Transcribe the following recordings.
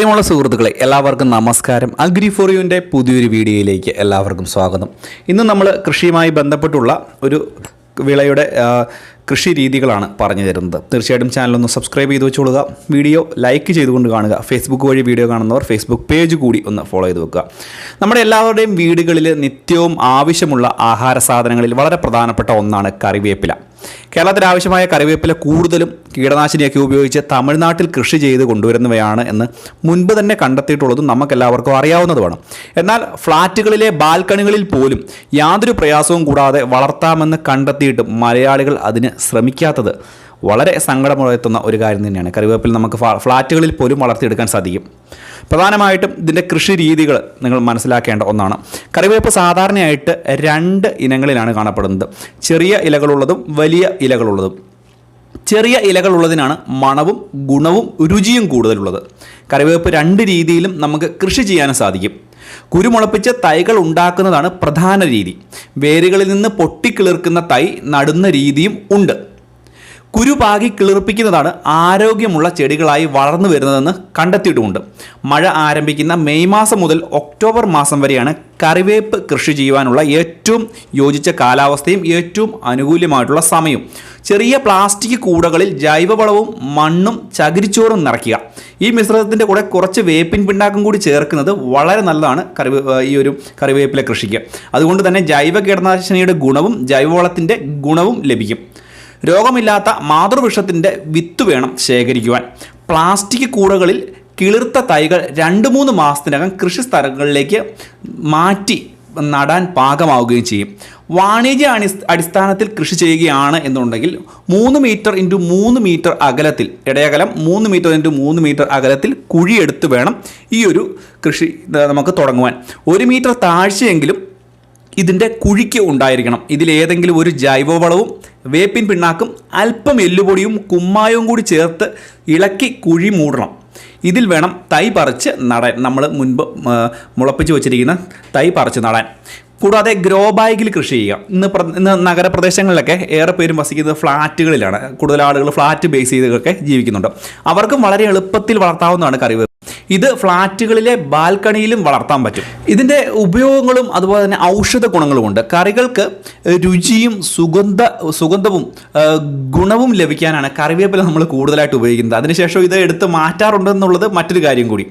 പ്രിയമുള്ള സുഹൃത്തുക്കളെ എല്ലാവർക്കും നമസ്കാരം. അഗ്രി ഫോർ യുവിന്റെ പുതിയൊരു വീഡിയോയിലേക്ക് എല്ലാവർക്കും സ്വാഗതം. ഇന്ന് നമ്മൾ കൃഷിയുമായി ബന്ധപ്പെട്ടുള്ള ഒരു വിളയുടെ കൃഷി രീതികളാണ് പറഞ്ഞു തരുന്നത്. തീർച്ചയായിട്ടും ചാനലൊന്ന് സബ്സ്ക്രൈബ് ചെയ്ത് വെച്ചുകൊള്ളുക വീഡിയോ ലൈക്ക് ചെയ്തുകൊണ്ട് കാണുക. ഫേസ്ബുക്ക് വഴി വീഡിയോ കാണുന്നവർ ഫേസ്ബുക്ക് പേജ് കൂടി ഒന്ന് ഫോളോ ചെയ്ത് വെക്കുക. നമ്മുടെ എല്ലാവരുടെയും വീടുകളിൽ നിത്യവും ആവശ്യമുള്ള ആഹാര സാധനങ്ങളിൽ വളരെ പ്രധാനപ്പെട്ട ഒന്നാണ് കറിവേപ്പില. കേരളത്തിൽ ആവശ്യമായ കറിവേപ്പില കൂടുതലും കീടനാശിനിയൊക്കെ ഉപയോഗിച്ച് തമിഴ്നാട്ടിൽ കൃഷി ചെയ്ത് കൊണ്ടുവരുന്നവയാണ് എന്ന് മുൻപ് തന്നെ കണ്ടെത്തിയിട്ടുള്ളതും നമുക്കെല്ലാവർക്കും അറിയാവുന്നതുമാണ് എന്നാൽ ഫ്ളാറ്റുകളിലെ ബാൽക്കണികളിൽ പോലും യാതൊരു പ്രയാസവും കൂടാതെ വളർത്താമെന്ന് കണ്ടെത്തിയിട്ടും മലയാളികൾ അതിന് ശ്രമിക്കാത്തത്. വളരെ സങ്കടമുഴത്തുന്ന ഒരു കാര്യം തന്നെയാണ്. കറിവേപ്പിൽ നമുക്ക് ഫ്ലാറ്റുകളിൽ പോലും വളർത്തിയെടുക്കാൻ സാധിക്കും. പ്രധാനമായിട്ടും ഇതിന്റെ കൃഷി രീതികൾ നിങ്ങൾ മനസ്സിലാക്കേണ്ട ഒന്നാണ്. കറിവേപ്പ് സാധാരണയായിട്ട് രണ്ട് ഇനങ്ങളിലാണ് കാണപ്പെടുന്നത്. ചെറിയ ഇലകളുള്ളതും വലിയ ഇലകളുള്ളതും. ചെറിയ ഇലകളുള്ളതിനാണ് മണവും ഗുണവും രുചിയും കൂടുതലുള്ളത്. കറിവേപ്പ് രണ്ട് രീതിയിലും നമുക്ക് കൃഷി ചെയ്യാനും സാധിക്കും. കുരുമുളപ്പിച്ച് തൈകൾ ഉണ്ടാക്കുന്നതാണ് പ്രധാന രീതി. വേരുകളിൽ നിന്ന് പൊട്ടിക്കിളിർക്കുന്ന തൈ നടുന്ന രീതിയും ഉണ്ട്. കുരു പാകി കിളിർപ്പിക്കുന്നതാണ് ആരോഗ്യമുള്ള ചെടികളായി വളർന്നു വരുന്നതെന്ന് കണ്ടെത്തിയിട്ടുമുണ്ട്. മഴ ആരംഭിക്കുന്ന മെയ് മാസം മുതൽ ഒക്ടോബർ മാസം വരെയാണ് കറിവേപ്പ് കൃഷി ചെയ്യുവാനുള്ള ഏറ്റവും യോജിച്ച കാലാവസ്ഥയും ഏറ്റവും അനുകൂലമായിട്ടുള്ള സമയവും. ചെറിയ പ്ലാസ്റ്റിക് കൂടകളിൽ ജൈവവളവും മണ്ണും ചകിരിച്ചോറും നിറയ്ക്കുക. ഈ മിശ്രിതത്തിന്റെ കൂടെ കുറച്ച് വേപ്പിൻ പിണ്ണാക്കും കൂടി ചേർക്കുന്നത് വളരെ നല്ലതാണ് കറിവേ ഈ ഒരു കറിവേപ്പില കൃഷിക്ക്. അതുകൊണ്ട് തന്നെ ജൈവ കീടനാശിനിയുടെ ഗുണവും ജൈവവളത്തിന്റെ ഗുണവും ലഭിക്കും. രോഗമില്ലാത്ത മാതൃവൃക്ഷത്തിന്റെ വിത്ത് വേണം ശേഖരിക്കുവാൻ. പ്ലാസ്റ്റിക് കൂടകളിൽ കിളിർത്ത തൈകൾ രണ്ട് മൂന്ന് മാസത്തിനകം കൃഷി സ്ഥലങ്ങളിലേക്ക് മാറ്റി നടാൻ പാകമാവുകയും ചെയ്യും. വാണിജ്യ അടി അടിസ്ഥാനത്തിൽ കൃഷി ചെയ്യുകയാണ് എന്നുണ്ടെങ്കിൽ മൂന്ന് മീറ്റർ ഇന്റു മൂന്ന് മീറ്റർ അകലത്തിൽ ഇടയകലം മൂന്ന് മീറ്റർ ഇന്റു മൂന്ന് മീറ്റർ അകലത്തിൽ കുഴിയെടുത്ത് വേണം ഈ ഒരു കൃഷി നമുക്ക് തുടങ്ങുവാൻ. ഒരു മീറ്റർ താഴ്ചയെങ്കിലും ഇതിന്റെ കുഴിക്ക് ഉണ്ടായിരിക്കണം. ഇതിലേതെങ്കിലും ഒരു ജൈവവളവും വേപ്പിൻ പിണ്ണാക്കും അല്പം എല്ലുപൊടിയും കുമ്മായവും കൂടി ചേർത്ത് ഇളക്കി കുഴി മൂടണം. ഇതിൽ വേണം തൈ പറിച്ച് നടാൻ. നമ്മൾ മുൻപ് മുളപ്പിച്ച് വെച്ചിരിക്കുന്ന തൈ പറിച്ച് നടാൻ. കൂടാതെ ഗ്രോ ബാഗിൽ കൃഷി ചെയ്യുക ഇന്ന് ഇന്ന് നഗരപ്രദേശങ്ങളിലൊക്കെ ഏറെ പേരും വസിക്കുന്നത് ഫ്ലാറ്റുകളിലാണ്. കൂടുതൽ ആളുകൾ ഫ്ലാറ്റ് ബേസ് ചെയ്തൊക്കെ ജീവിക്കുന്നുണ്ട്. അവർക്കും വളരെ എളുപ്പത്തിൽ വളർത്താവുന്നതാണ് കറിവേപ്പ്. ഇത് ഫ്ലാറ്റുകളിലെ ബാൽക്കണിയിലും വളർത്താൻ പറ്റും. ഇതിന്റെ ഉപയോഗങ്ങളും അതുപോലെ തന്നെ ഔഷധ ഗുണങ്ങളുമുണ്ട് കറികൾക്ക് രുചിയും സുഗന്ധ സുഗന്ധവും ഗുണവും ലഭിക്കാനാണ് കറിവേപ്പില നമ്മൾ കൂടുതലായിട്ട് ഉപയോഗിക്കുന്നത്. അതിനുശേഷം ഇത് എടുത്ത് മാറ്റാറുണ്ടെന്നുള്ളത് മറ്റൊരു കാര്യം കൂടി.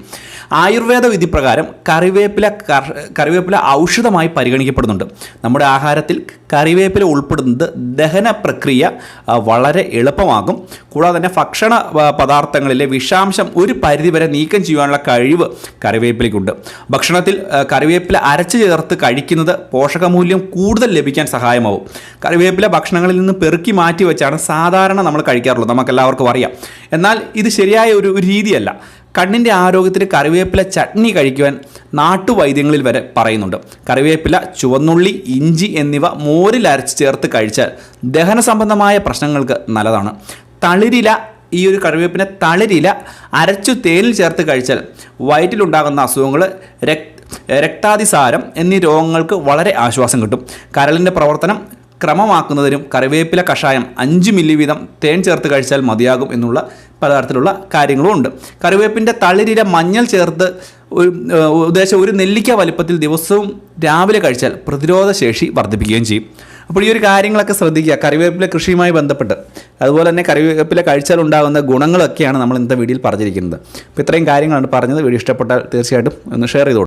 ആയുർവേദ വിധി പ്രകാരം കറിവേപ്പില കറിവേപ്പില ഔഷധമായി പരിഗണിക്കപ്പെടുന്നുണ്ട്. നമ്മുടെ ആഹാരത്തിൽ കറിവേപ്പില ഉൾപ്പെടുന്നത് ദഹന പ്രക്രിയ വളരെ എളുപ്പമാകും. കൂടാതെ തന്നെ ഭക്ഷണ പദാർത്ഥങ്ങളിലെ വിഷാംശം ഒരു പരിധിവരെ നീക്കം ചെയ്യാനുള്ള കഴിവ് കറിവേപ്പിലയ്ക്കുണ്ട്. ഭക്ഷണത്തിൽ കറിവേപ്പില അരച്ചു ചേർത്ത് കഴിക്കുന്നത് പോഷകമൂല്യം കൂടുതൽ ലഭിക്കാൻ സഹായമാവും. കറിവേപ്പില ഭക്ഷണങ്ങളിൽ നിന്ന് പെറുക്കി മാറ്റി വെച്ചാണ് സാധാരണ നമ്മൾ കഴിക്കാറുള്ളത്. നമുക്കെല്ലാവർക്കും അറിയാം. എന്നാൽ ഇത് ശരിയായ ഒരു രീതിയല്ല. കണ്ണിന്റെ ആരോഗ്യത്തിന് കറിവേപ്പില ചട്നി കഴിക്കുവാൻ നാട്ടുവൈദ്യങ്ങളിൽ വരെ പറയുന്നുണ്ട്. കറിവേപ്പില ചുവന്നുള്ളി ഇഞ്ചി എന്നിവ മോരിൽ അരച്ച് ചേർത്ത് കഴിച്ചാൽ ദഹന സംബന്ധമായ പ്രശ്നങ്ങൾക്ക് നല്ലതാണ്. തളിരില ഈ ഒരു കറിവേപ്പിനെ തളിരില അരച്ചു തേനിൽ ചേർത്ത് കഴിച്ചാൽ വയറ്റിലുണ്ടാകുന്ന അസുഖങ്ങൾ രക് രക്താതിസാരം എന്നീ രോഗങ്ങൾക്ക് വളരെ ആശ്വാസം കിട്ടും. കരളിന്റെ പ്രവർത്തനം ക്രമമാക്കുന്നതിനും കറിവേപ്പില കഷായം അഞ്ച് മില്ലി വീതം തേൻ ചേർത്ത് കഴിച്ചാൽ മതിയാകും എന്നുള്ള പലതരത്തിലുള്ള കാര്യങ്ങളും ഉണ്ട്. കറിവേപ്പിന്റെ തളിരില മഞ്ഞൾ ചേർത്ത് ഒരു ഉദ്ദേശം ഒരു നെല്ലിക്ക വലിപ്പത്തിൽ ദിവസവും രാവിലെ കഴിച്ചാൽ പ്രതിരോധ ശേഷി വർദ്ധിപ്പിക്കുകയും ചെയ്യും. അപ്പോൾ ഈ ഒരു കാര്യങ്ങളൊക്കെ ശ്രദ്ധിക്കുക. കറിവേപ്പില കൃഷിയുമായി ബന്ധപ്പെട്ട്. അതുപോലെ തന്നെ കറിവേപ്പില കഴിച്ചാൽ ഉണ്ടാകുന്ന ഗുണങ്ങളൊക്കെയാണ് നമ്മൾ ഇന്നത്തെ വീഡിയോയിൽ പറഞ്ഞിരിക്കുന്നത്. അപ്പോൾ ഇത്രയും കാര്യങ്ങളാണ് പറഞ്ഞത്. വീഡിയോ ഇഷ്ടപ്പെട്ടാൽ തീർച്ചയായിട്ടും ഒന്ന് ഷെയർ ചെയ്തോളൂ.